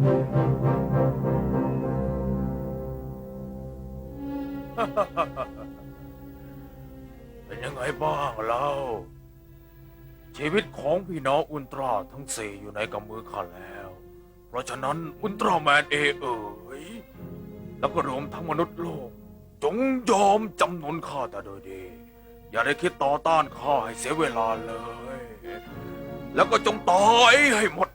เป็นยังไงบ้างเล่าชีวิตของพี่น้องอุลตร้าทั้งสี่อยู่ในกำมือข้าแล้ว เพราะฉะนั้นอุลตร้าแมนเอเอ๋ยแล้วก็รวมทั้งมนุษย์โลก จงยอมจำนนข้าแต่โดยดี อย่าได้คิดต่อต้านข้าให้เสียเวลาเลย แล้วก็จงตายให้หมด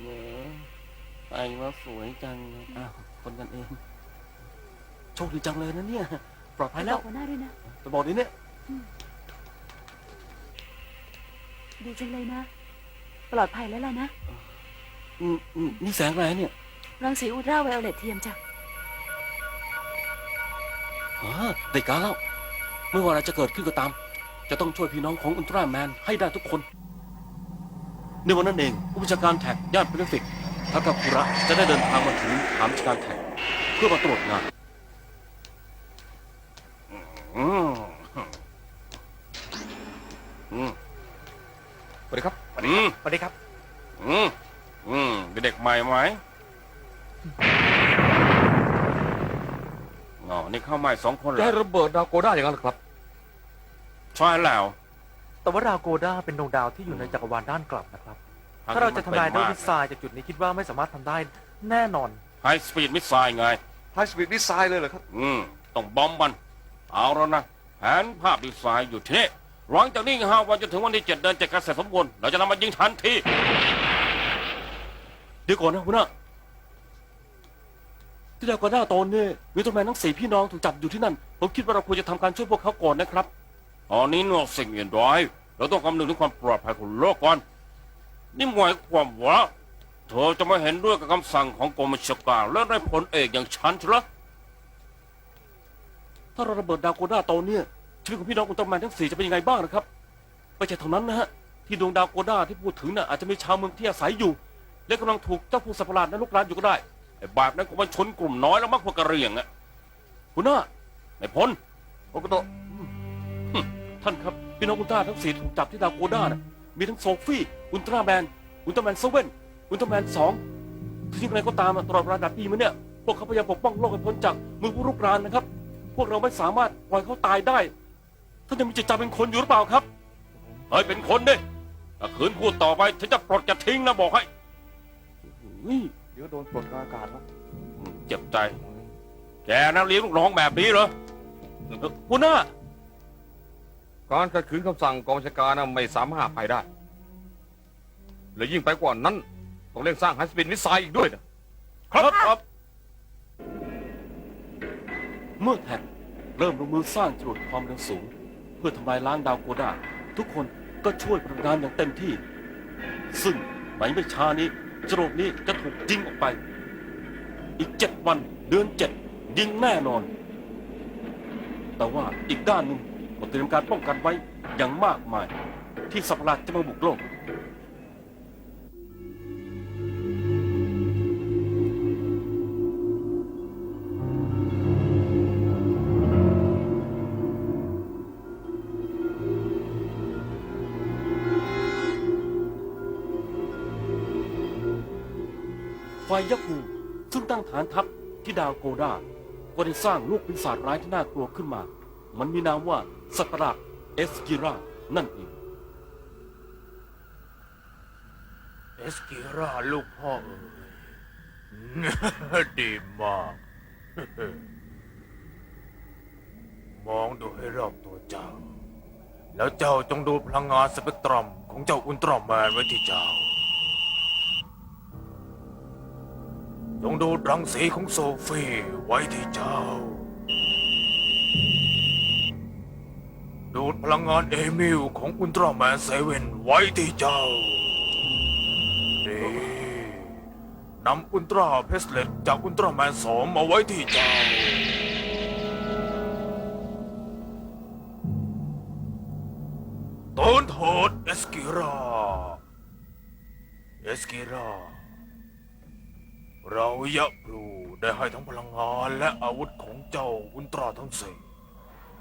เหรอไปว่าสวยจังเลยอ้าวคนกันเอง โชคดีจังเลยนะเนี่ย ปลอดภัยบแล้อวกหัวหน้าด้วยนะไปบอกดิเนี่ย ดีจังเลยนะ ปลอดภัยแล้วล่ะนะ อืมอืมนี่แสงอะไรเนี่ย รังสีอุลตราไวโอเลตเทียมจ้ะ อ๋อได้การแล้ว ไม่ว่าอะไรจะเกิดขึ้นก็ตาม จะต้องช่วยพี่น้องของอุลตร้าแมนให้ได้ทุกคน ในวันนั้นเองผู้บัญชาการแท็กย่านแปซิฟิกทักาคุระจะได้เดินทางมาถึงฐานราชการแท็กเพื่อมาตรวจงานอืมอืมสวัสดีครับอืมสวัสดีครับ อืม อืมเป็นเด็กใหม่ไหม อ๋อ นี่เข้าใหม่สองคนเหรจะอให้ระเบิดดาวโกด้าอย่างนั้นเหรอครับ ใช่แล้วแต่ว่าดาวโกด้าเป็นดวงดาวที่อยู่ในจักรวาลด้านกลับนะครับ ถ้าเราจะทำลายด้วยมิสไซล์จากจุดนี้คิดว่าไม่สามารถทำได้แน่นอน ไฮสปีดมิสไซล์ไง ไฮสปีดมิสไซล์เลยเหรอครับ อืม ต้องบอมบ์มัน เอาแล้วนะแผนภาพดีไซน์อยู่ที่นี่หลังจากนี้ห้าวันจนถึงวันที่เจ็ดเดือนเจ็ดกระแสสมบูรณ์เราจะนำมายิงทันทีเดี๋ยวก่อนนะคุณน่ะ ที่ดาวกาด้าตอนนี้มีตัวแมนทั้งสี่พี่น้องถูกจับอยู่ที่นั่น ผมคิดว่าเราควรจะทำการช่วยพวกเขาก่อนนะครับ ตอนนี้นอกสิ่งอื่นใดเราต้องคำนึงถึงความปลอดภัยของโลกก่อน นี่หมายความว่าเธอจะไม่เห็นด้วยกับคำสั่งของกรมบัญชาการและได้ผลเอกอย่างฉันใช่ไหมถ้าเราระเบิดดาวโกด้าตอนเนี้ยชีวิตของพี่น้องอุลตร้าแมนทั้งสี่จะเป็นยังไงบ้างนะครับไม่ใช่เท่านั้นนะฮะที่ดวงดาวโกด้าที่พูดถึงน่ะอาจจะมีชาวเมืองที่อาศัยอยู่ และกำลังถูกเจ้าพวกสัตว์ประหลาดนั้นลุกรานอยู่ก็ได้ไอ้ แบบนั้นคงมันชนกลุ่มน้อยแล้วมักพวกกระเหรี่ยงอะคุณน่ะไม่พ้นโอกุโตะท่านครับพี่น้องอุลตร้าทั้งสี่ถูกจับที่ดาวโกด้านะมีทั้งโซฟี่ อุลตร้าแมน อุลตร้าแมนเซเว่น อุลตร้าแมนสองที่อะไรก็ตามอะตลอดเวลาดับปีมาเนี่ย พวกเขาพยายามปกป้องโลกให้พ้นจากมือผู้รุกรานนะครับ พวกเราไม่สามารถปล่อยเขาตายได้ ท่านยังมีจิตใจเป็นคนอยู่หรือเปล่าครับ เฮ้ยเป็นคนดิถ้าขืนพูดต่อไปฉันจะปลดจะทิ้งนะบอกให้อุ้ย เดี๋ยวโดนปลดกลางอากาศแล้วอืมเจ็บใจ แกนะเลี้ยงลูกน้องแบบนี้เหรอเอ่อหัวหน้า การขัดขืนคำสั่งกองบัญชาการน่ะไม่สามารถไปได้ และยิ่งไปกว่านั้น ต้องเร่งสร้างไฮสปีดมิสไซล์อีกด้วยนะครับครับ เมื่อแท็กเริ่มลงมือสร้างจรวดความเร็วสูง เพื่อทำลายล้างดาวโกด้าทุกคนก็ช่วยประงานอย่างเต็มที่ ซึ่งในไม่ช้านี้ จรวดนี้จะถูกยิงออกไป อีกเจ็ดวันเดือนเจ็ดยิงแน่นอน แต่ว่าอีกด้านหนึ่งก็เตรียมการป้องกันไว้อย่างมากมาย ที่สัประหลาจะมาบุกโลก ไฟยักษ์งูซึ่งตั้งฐานทัพที่ดาวโกดาก็ได้สร้างลูกปีศาจร้ายที่น่ากลัวขึ้นมา มันมีนามว่าสัตว์ประหลาดเอสกิรา นั่นเอง เอสกิราลูกพ่อเอ๋ย ดีมาก มองดูให้รอบตัวเจ้า แล้วเจ้าจงดูพลังงานสเปกตรัมของเจ้าอุลตร้าแมนไว้ที่เจ้า จงดูรังสีของโซฟีไว้ที่เจ้า ดูดพลังงานเอมิลของอุลตร้าแมนเซเว่นไว้ที่เจ้านี่นำอุลตร้าเพสเลตจากอุลตร้าแมนสองมาไว้ที่เจ้า ต้นโทษเอสกิราเอสกิรา เรายะพลูได้ให้ทั้งพลังงานและอาวุธของเจ้าอุลตร้าทั้งสี่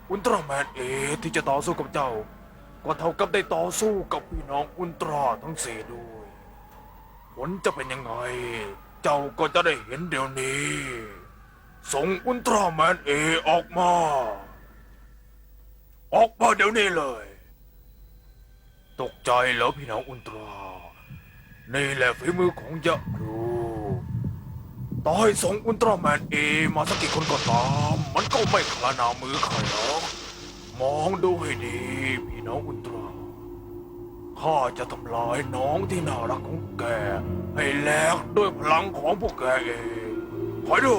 อุลตร้าแมนเอที่จะต่อสู้กับเจ้า ก็เท่ากับได้ต่อสู้กับพี่น้องอุลตร้าทั้งสี่ด้วยผลจะเป็นยังไง เจ้าก็จะได้เห็นเดี๋ยวนี้ ส่งอุลตร้าแมนเอออกมา ออกมาเดี๋ยวนี้เลย ตกใจแล้วพี่น้องอุลตร้านี่แหละฝีมือของยะครู ต่อให้ส่งอุลตร้าแมนเอมาสักกี่คนก็ตาม มันก็ไม่ขลานามือใครหรอกมองดูให้ดีพี่น้องอุลตร้าข้าจะทำลายน้องที่น่ารักของแก ให้แหลกด้วยพลังของพวกแกเองคอยดู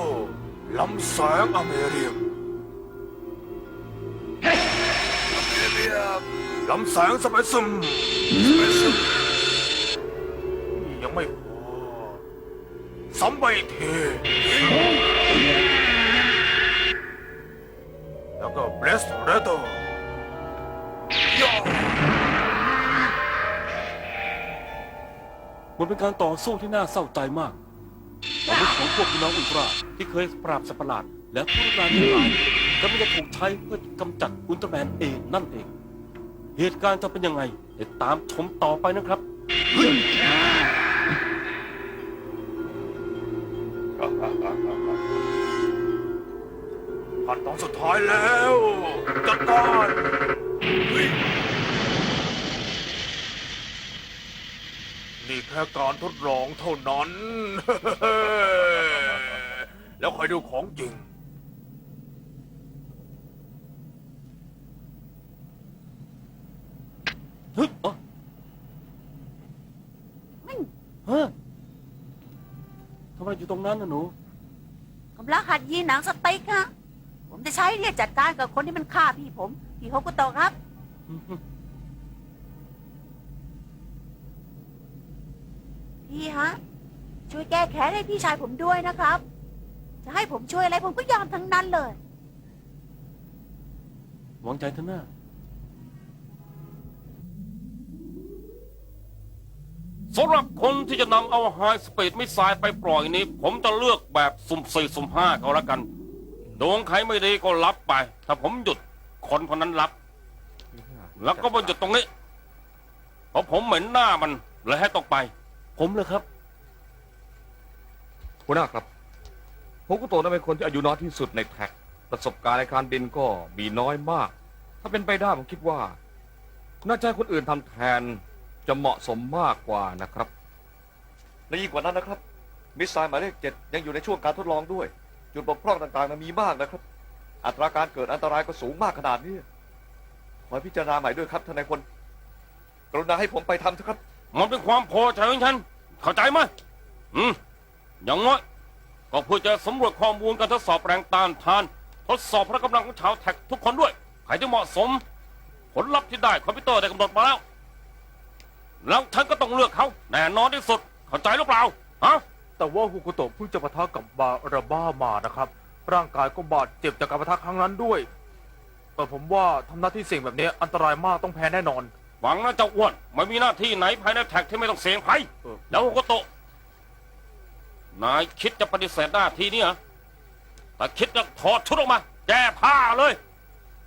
ลำแสงอเมริกลำแสงสเปซึมสเปซึมยังไม่พอ ซ้ำไปอีกทีแล้วก็เบรสเรโตย่ามันเป็นการต่อสู้ที่น่าเศร้าใจมากอาวุธของพวกพี่น้องอุลตราที่เคยปราบสัตว์ประหลาด และผู้รุกรานทั้งหลายก็ไม่ได้ถูกใช้เพื่อกำจัดอุลตร้าแมนเองนั่นเอง เหตุการณ์จะเป็นยังไงติดตามชมต่อไปนะครับ ขั้นตอนสุดท้ายแล้วจัดการนี่แค่การทดลองเท่านั้น แล้วคอยดูของจริง เฮ้ยอ๋อฮะ ทำไมอยู่ตรงนั้นนะหนู กำลังหัดยีหนังสเต็กฮะผมจะใช้เนี่ยจัดการกับคนที่มันฆ่าพี่ผมพี่ฮกุโตะครับ พี่ฮะ ช่วยแก้แค้นให้พี่ชายผมด้วยนะครับ จะให้ผมช่วยอะไรผมก็ยอมทั้งนั้นเลยวางใจเถอะนะ สำหรับคนที่จะนำเอาไฮสปีดมิสไซล์ไปปล่อยนี้ ผมจะเลือกแบบสุ่มสี่สุ่มห้าก็แล้วกันดวงใครไม่ดีก็รับไป ถ้าผมหยุดคนคนนั้นรับ แล้วก็มาหยุดตรงนี้ เพราะผมเหม็นหน้ามันเลยให้ต้องไป ผมเลยครับ หัวหน้าครับผมก็โตนั้นเป็นคนที่อายุน้อยที่สุดในแท็ก ประสบการณ์ในการบินก็มีน้อยมาก ถ้าเป็นไปได้ผมคิดว่า น่าจะให้คนอื่นทำแทน จะเหมาะสมมากกว่านะครับ และยิ่งกว่านั้นนะครับ มิสไซล์หมายเลขเจ็ดยังอยู่ในช่วงการทดลองด้วย จุดบกพร่องต่างๆนั้นมีมากนะครับ อัตราการเกิดอันตรายก็สูงมากขนาดนี้ขอให้พิจารณาใหม่ด้วยครับท่านนายพลกรุณาให้ผมไปทำเถอะครับ มันเป็นความพอใจของฉัน เข้าใจไหมอืม อย่างน้อย ก็เพื่อจะสำรวจข้อมูลการทดสอบแรงต้านทาน ทดสอบพละกำลังของชาวแท็กทุกคนด้วย ใครที่เหมาะสม ผลลัพธ์ที่ได้คอมพิวเตอร์ได้กำหนดมาแล้ว แล้วฉันก็ต้องเลือกเขาแน่นอนที่สุดเข้าใจหรือเปล่าฮะแต่ว่าฮุกุโตะเพิ่งจะปะทะกับบาราบ้ามานะครับ ร่างกายก็บาดเจ็บจากการปะทะครั้งนั้นด้วย แต่ผมว่าทำหน้าที่เสี่ยงแบบนี้อันตรายมากต้องแพ้แน่นอน หวังนะเจ้าอ้วนไม่มีหน้าที่ไหนภายในแท็กที่ไม่ต้องเสี่ยงภัยเออ แล้วโอโกโตะนายคิดจะปฏิเสธหน้าที่นี้เหรอแต่คิดจะถอดชุดออกมา แก้ผ้าเลย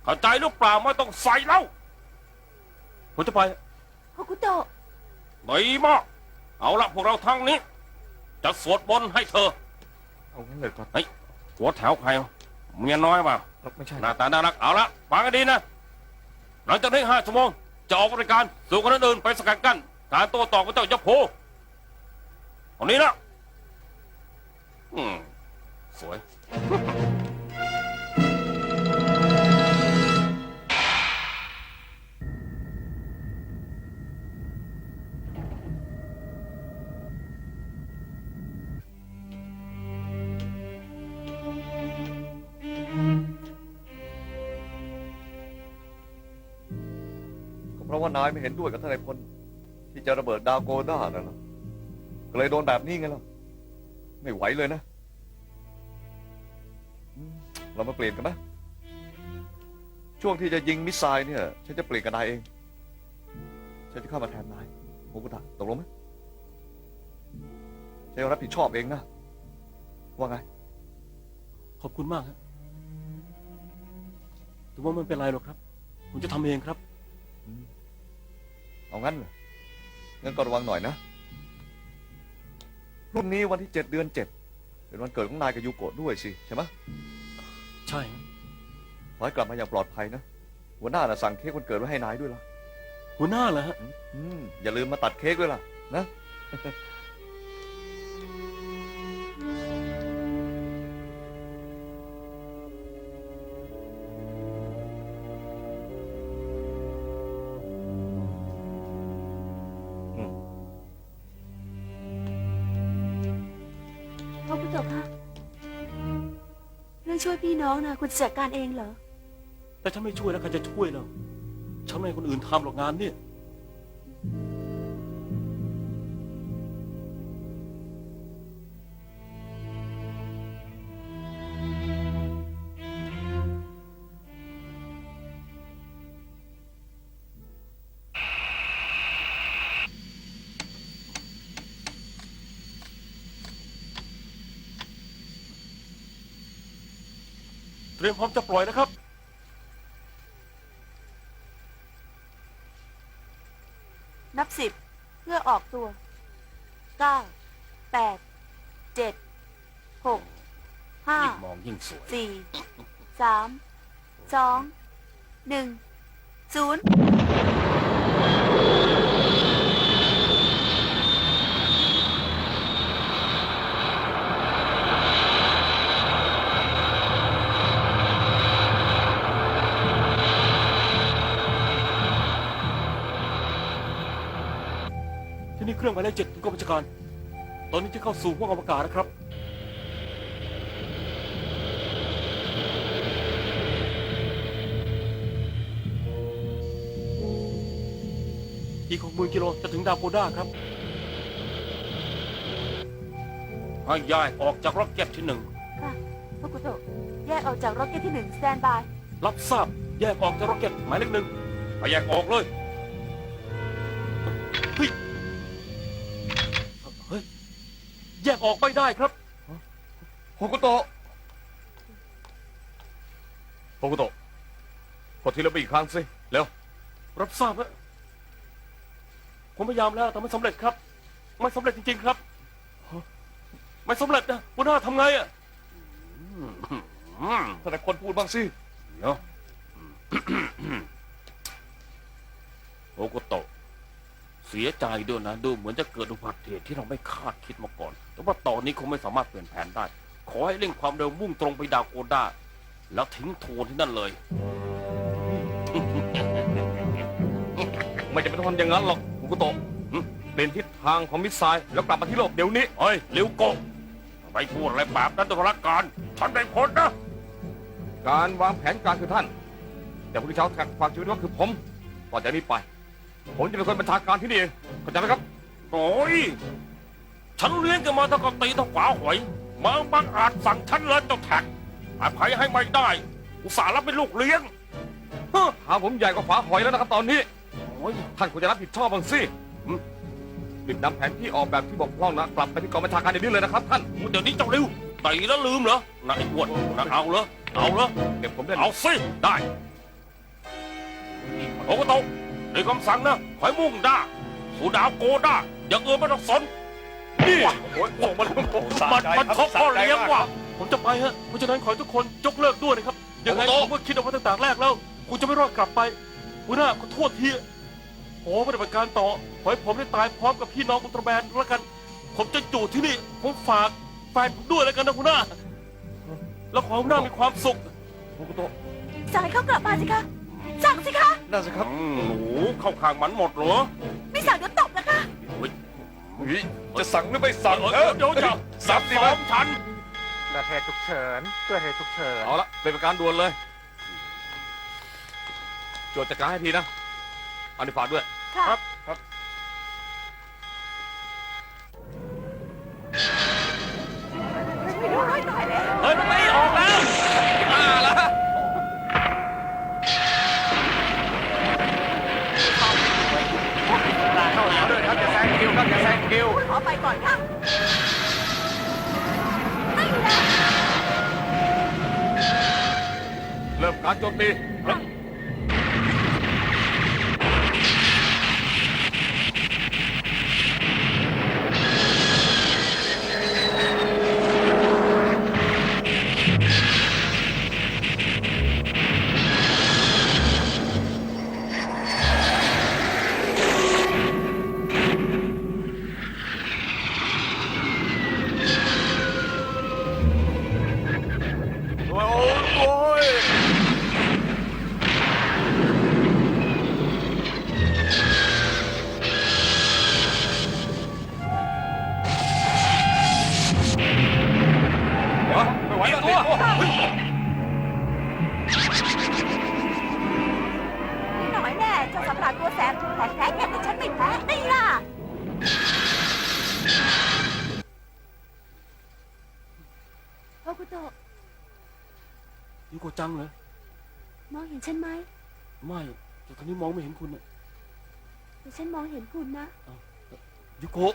เข้าใจหรือเปล่าไม่ต้องใส่แล้วผมจะไป ฮกุโตะ ดีมากเอาละพวกเราทั้งนี้ จะสวดมนต์ให้เธอ เอางั้นเลยครับหัวแถวใครวะเมียน้อยเปล่าไม่ใช่หน้าตาน่ารักเอาละฟังกันดีนะ หลังจากนี้ห้าชั่วโมง จะออกบริการสู่คนอื่นๆไปสกัดกั้นการโต้ตอบกับเจ้ายะโพตอนนี้นะอืม สวย ว่านายไม่เห็นด้วยกับท่านนายพลที่จะระเบิดดาวโกด้านั่นนะก็เลยโดนแบบนี้ไงล่ะไม่ไหวเลยนะอืมเรามาเปลี่ยนกันไหมช่วงที่จะยิงมิสไซล์เนี่ยฉันจะเปลี่ยนกับนายเอง ฉันจะเข้ามาแทนนายโอกุตะตกลงไหมฉันรับผิดชอบเองนะ ว่าไง ขอบคุณมากฮะแต่ว่าไมันเป็นไรหรอกครับ ผมจะทำเองครับ เอางั้นเหรองั้นก็ระวังหน่อยนะพรุ่งนี้วันที่เจ็ดเดือนเจ็ดเป็นวันเกิดของนายกับยูโกะด้วยสิใช่ไหมใช่ฮะขอให้กลับมาอย่างปลอดภัยนะหัวหน้าน่ะสั่งเค้กวันเกิดไว้ให้นายด้วยล่ะหัวหน้าเหรอฮะ อืมอย่าลืมมาตัดเค้กด้วยล่ะนะ น้องนะคุณจัดการเองเหรอ แต่ฉันไม่ช่วยแล้วใครจะช่วยเราฉันไม่ให้คนอื่นทำหรอกงานเนี่ย เตรียมพร้อมจะปล่อยนะครับ นับสิบเพื่อออกตัวเก้าแปดเจ็ดหกห้ายิ่งมองยิ่งสวย สี่สามสองหนึ่งศูนย์ ที่นี่เครื่องหมายเลขเจ็ดคุณกองบัญชาการ ตอนนี้จะเข้าสู่ห้วงอวกาศนะครับ อีกหกหมื่นกิโลจะถึงดาวโกด้าครับ ให้ย้ายออกจากร็อกเก็ตที่หนึ่ง ค่ะพ่อคุณโตแยกออกจากร็อกเก็ตที่หนึ่งสแตนบาย รับทราบ แยกออกจากร็อกเก็ตหมายเลขหนึ่ง ไปแยกออกเลย ออกไม่ได้ครับโฮกุโตะโฮกุโตะกดทีละบีอีกครั้งสิเร็วรับทราบแล้วผมพยายามแล้วแต่ไม่สำเร็จครับ ไม่สำเร็จจริง ๆ ครับ ไม่สำเร็จนะหัวหน้าทำไงอะอืมท่านนายคนพูดบ้างสิเนาะโอโกโตะ เสียใจด้วยนะ ดูเหมือนจะเกิดอุบัติเหตุที่เราไม่คาดคิดมาก่อน แต่ว่าตอนนี้คงไม่สามารถเปลี่ยนแผนได้ ขอให้เร่งความเร็วมุ่งตรงไปดาวโกด้า แล้วทิ้งโทนที่นั่นเลย ไม่จะเป็นทำอย่างนั้นหรอกโฮกุโตะหึเปลี่ยนทิศทางของมิสไซล์แล้วกลับมาที่โลกเดี๋ยวนี้ เฮ้ยเร็วโกะไปพูดอะไรแบบนั้นตัวรักการฉันได้ผลนะ การวางแผนการคือท่าน แต่ผู้ที่เช้าแท็กฝากชีวิตว่าคือผมต่อจากนี้ไป ผมจะเป็นคนบัญชาการที่นี่เองเข้าใจไหมครับ โอ้ย ฉันเลี้ยงกันมาตั้งแต่ตีตั้งฝาหอยมาบังอาจสั่งฉันเลยเจ้าแท็กอภัยให้ไม่ได้ อุตส่าห์รับเป็นลูกเลี้ยงฮะหาผมใหญ่กว่าฝาหอยแล้วนะครับตอนนี้โอ้ยท่านควรจะรับผิดชอบบ้างสิอืมรีบนำแผนที่ออกแบบที่บกพร่องนะกลับไปที่กองบัญชาการเดี๋ยวนี้เลยนะครับท่านเดี๋ยวนี้เจ้าริ้วตีแล้วลืมเหรอน่าไอ้อ้วนน่าเอาเหรอเอาเหรอเก็บผมได้เอาสิได้โอ้ก็ตก ในคำสั่งนะขอยมุ่งด้าสู่ดาวโกด้าอย่างอื่นไม่ต้องสน นี่โอ้ยโอ้มันโอ้มันมันเขาพ่อเลี้ยงว่ะผมจะไปฮะเพราะฉะนั้นขอให้ทุกคนยกเลิกด้วยนะครับ ยังไงผมก็คิดเอาไว้ตั้งแต่แรกแล้ว คุณจะไม่รอดกลับไปหัวหน้าขอโทษทีโอ้ปฏิบัติการต่อขอให้ผมได้ตายพร้อมกับพี่น้องอุลตร้าแมนแล้วกัน ผมจะอยู่ที่นี่ ผมฝากแฟนผมด้วยแล้วกันนะหัวหน้า แล้วขอให้หัวหน้ามีความสุขโหกุโตะสั่งให้เขากลับมาสิคะ สั่งสิคะ นั่นสิครับอืมหนูเข้าข้างมันหมดเหรอไม่สั่งเดี๋ยวตบนะคะ เฮ้ยเฮ้ยจะสั่งหรือไม่สั่งเออเดี๋ยวเดี๋ยวจะสับสิซ้คอรับมฉันเกิดเหตุฉุกเฉินเกิดเหตุฉุกเฉิน เอาละเป็นประการด่วนเลยโจทย์จัดการให้ทีนะเอาในฝากด้วย ค่ะ ครับเฮ้ยมันไม่ ไปก่อนค่ะเริ่มการโจมตี เห็นฉันไหมไม่แต่ตอนนี้มองไม่เห็นคุณน่ะแต่ฉันมองเห็นคุณนะยูโกะ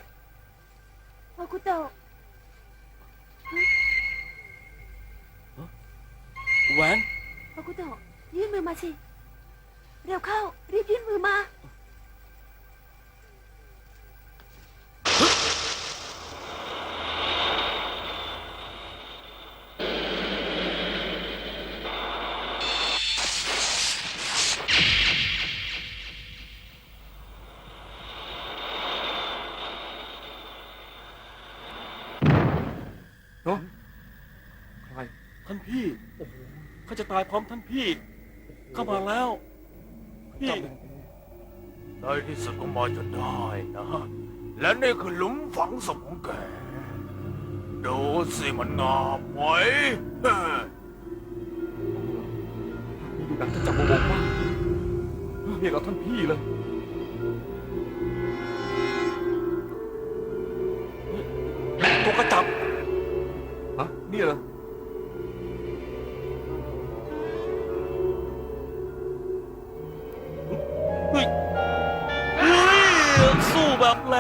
โอคุโตะแหวนโอคุโตะยื่นมือมาสิ เร็วเข้า รีบยื่นมือมา เนาะใคร ท่านพี่เขาจะ ตายพร้อมท่านพี่ เข้ามาแล้ว พี่ ในที่สุดก็มาจนได้นะ และนี่คือหลุมฝังศพของแก ดูสิมันงามไหมเฮ้ยดูดังจะจับโมโมมากเรียกเอาท่านพี่เลยตัวกระจับฮะเนี่ยเหรอ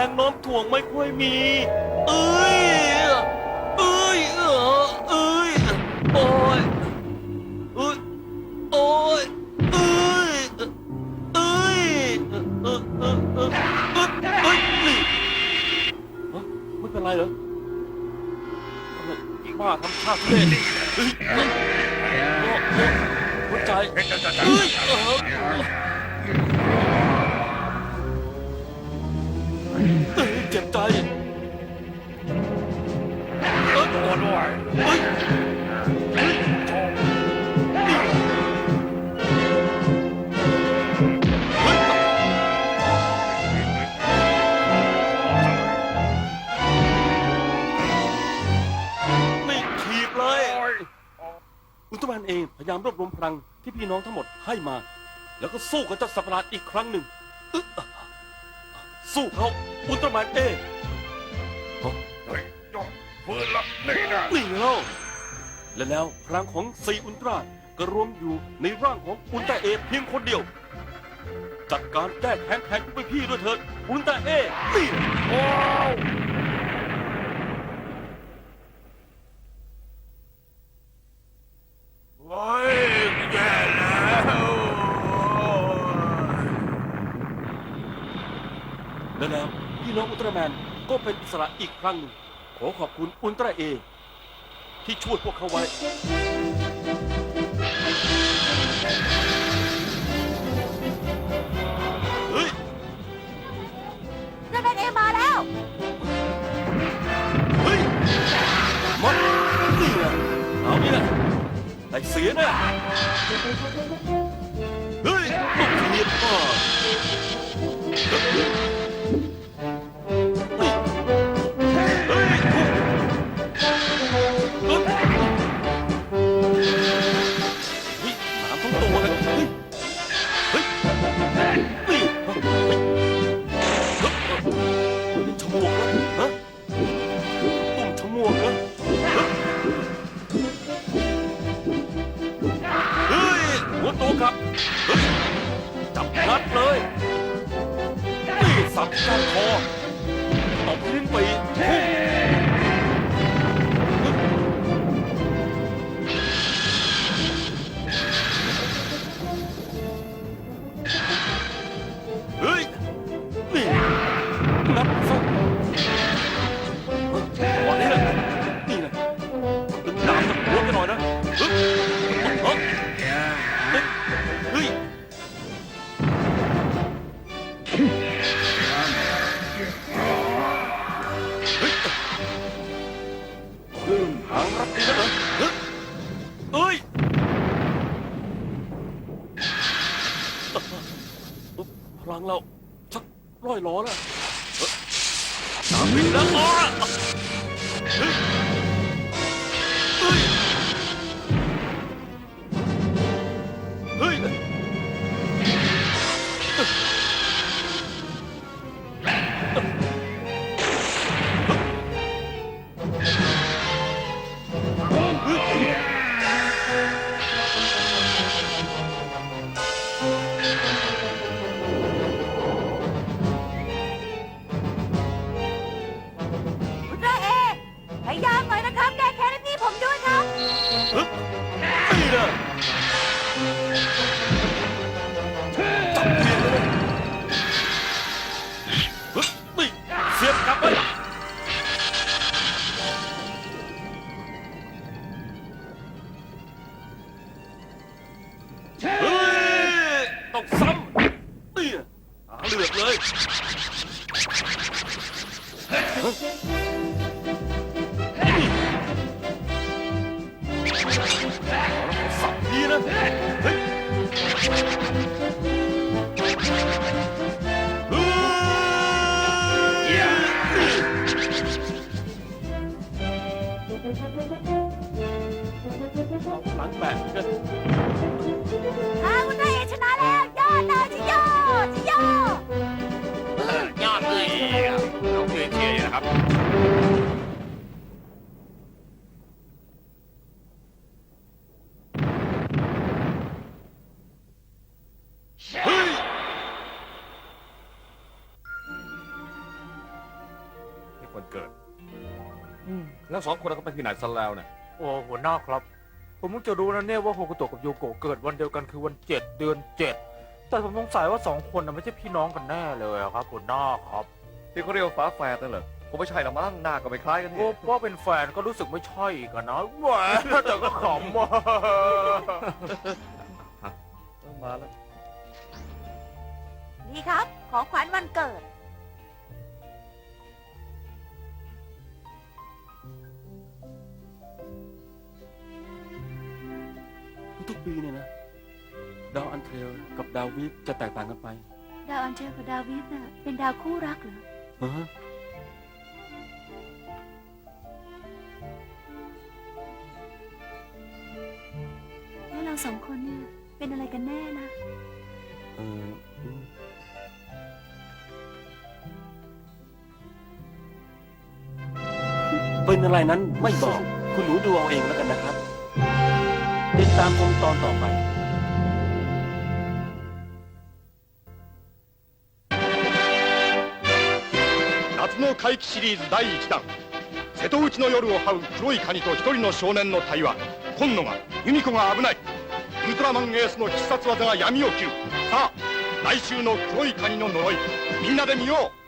รงโน้มถ่วงไม่ค่อยมี เอ้ย เอ้ย เออเอ้ย โอ้ยเอ้ยโอ้ยเอ้ย เอ้ย เออเออเออเออเอ้ยเอ้ยนี่ฮะไม่เป็นไรเหรอทำไมบ้าทำท่าทุเรศเฮ้ยเอ้ยโอ้โอ้หัวใจเฮ้ยเออ เอ้ยเจ็บใจเอ้ยปวดด้วยเฮ้ยเฮ้ยเฮ้ยไม่ถีบเลยอุลตร้าแมนเองพยายามรวบรวมพลังที่พี่น้องทั้งหมดให้มา แล้วก็สู้กับเจ้าสัตว์ประหลาดอีกครั้งหนึ่งอึ๊ะสู้เขา อุลตร้าแมนเอฟื้นละนี่นะ นี่แล้วและแล้วพลังของซีอุลตร้าก็รวมอยู่ในร่างของอุลตร้าเอเพียงคนเดียว จัดการแก้แค้นแทนผู้เป็นพี่ด้วยเถิดอุลตร้าเอนี่ว้ายแย่แล้ว และแล้วพี่น้องอุลตร้าแมน ก็เป็นอิสระอีกครั้งหนึ่งขอขอบคุณอุลตร้าเอ ที่ช่วยพวกเขาไว้ เฮ้ยนั่นเป็นเอมาแล้ว เฮ้ยมดนี่แหละเอานี่แหละได้เสียแน่เฮ้ยลูกเทียนพ่อเสับดีนะเฮ้ยเที่คนเกิดแล้วสองคนนั้นก็ไปที่ไหนซะแล้วเนี่ยโอ้หัวหน้าครับ ผมเพิ่งจะรู้นะเนี่ยว่าโฮกุโตะกับโยโกะเกิดวันเดียวกันคือวันเจ็ดเดือนเจ็ดแต่ผมสงสัยว่าสองคนน่ะไม่ใช่พี่น้องกันแน่เลยอะครับหัวหน้าครับที่เขาเรียกว่าฝาแฝดนั่นเหรอคงไม่ใช่ละมั้งหน้าก็ไม่คล้ายกันก็นี่ว่าเป็นแฟนก็รู้สึกไม่ใช่อีกันนะแหวแต่ก็ขำว่ะเออมาแล้ว นี่ครับ ของขวัญวันเกิด ทุกๆปีเนี่ยนะดาวอันเทรลกับดาววีคจะแตกต่างกันไปดาวอันเทลกับดาววิฟน่ะเป็นดาวคู่รักเหรอ ฮะแล้วเราสองคนเนี่ยเป็นอะไรกันแน่นะ เอออืมเป็นอะไรนั้นไม่บอก คุณหนูดูเอาเองแล้วกันนะครับ ติดตามชมตอนต่อไป 夏の怪奇シリーズ第1弾瀬戸内の夜を這う黒いカニと一人の少年の対話今野が由美子が危ないウルトラマンエースの必殺技が闇を切るさあ来週の黒いカニの呪いみんなで見よう